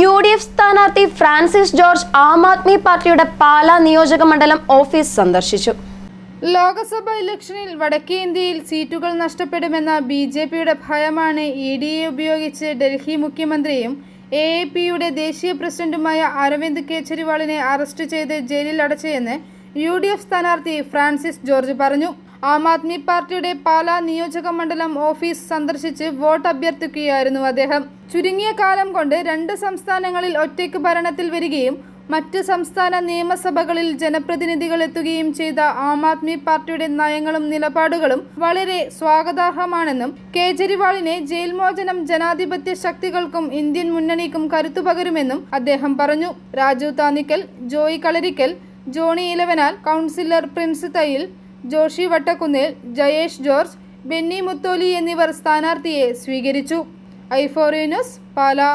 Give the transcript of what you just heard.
U D F സ്ഥാനാർത്ഥി Francis George Aam Aadmi പാർട്ടിയുടെ പാലാ നിയോജക മണ്ഡലം ഓഫീസ് സന്ദർശിച്ചു. ലോക്സഭ ഇലക്ഷനിൽ വടക്കേ ഇന്ത്യയിൽ സീറ്റുകൾ നഷ്ടപ്പെടുമെന്ന ബി ജെ പിയുടെ ഭയമാണ് ഇ ഡി എ ഉപയോഗിച്ച് ഡൽഹി മുഖ്യമന്ത്രിയും എ എ പിയുടെ ദേശീയ പ്രസിഡന്റുമായ അരവിന്ദ് കെജ്രിവാളിനെ അറസ്റ്റ് ചെയ്ത് ജയിലിൽ അടച്ചതെന്ന് യു ഡി എഫ് സ്ഥാനാർത്ഥി ഫ്രാൻസിസ് ജോർജ് പറഞ്ഞു. ആം ആദ്മി പാർട്ടിയുടെ പാലാ നിയോജക മണ്ഡലം ഓഫീസ് സന്ദർശിച്ച് വോട്ട് അഭ്യർത്ഥിക്കുകയായിരുന്നു അദ്ദേഹം. ചുരുങ്ങിയ കാലം കൊണ്ട് രണ്ട് സംസ്ഥാനങ്ങളിൽ ഒറ്റയ്ക്ക് ഭരണത്തിൽ വരികയും മറ്റ് സംസ്ഥാന നിയമസഭകളിൽ ജനപ്രതിനിധികൾ എത്തുകയും ചെയ്ത ആം ആദ്മി പാർട്ടിയുടെ നയങ്ങളും നിലപാടുകളും വളരെ സ്വാഗതാർഹമാണെന്നും കേജ്രിവാളിനെ ജയിൽ മോചനം ജനാധിപത്യ ശക്തികൾക്കും ഇന്ത്യൻ മുന്നണിക്കും കരുത്തുപകരുമെന്നും അദ്ദേഹം പറഞ്ഞു. Raju Thannikkal Joy Kalarikkal Johnny Elavanal councillor Prince Thayyil Joshy Vattakkunnil Jayesh George Benny Mutholi എന്നിവർ സ്ഥാനാർത്ഥിയെ സ്വീകരിച്ചു. ഐഫോറിയനസ് പാലാ.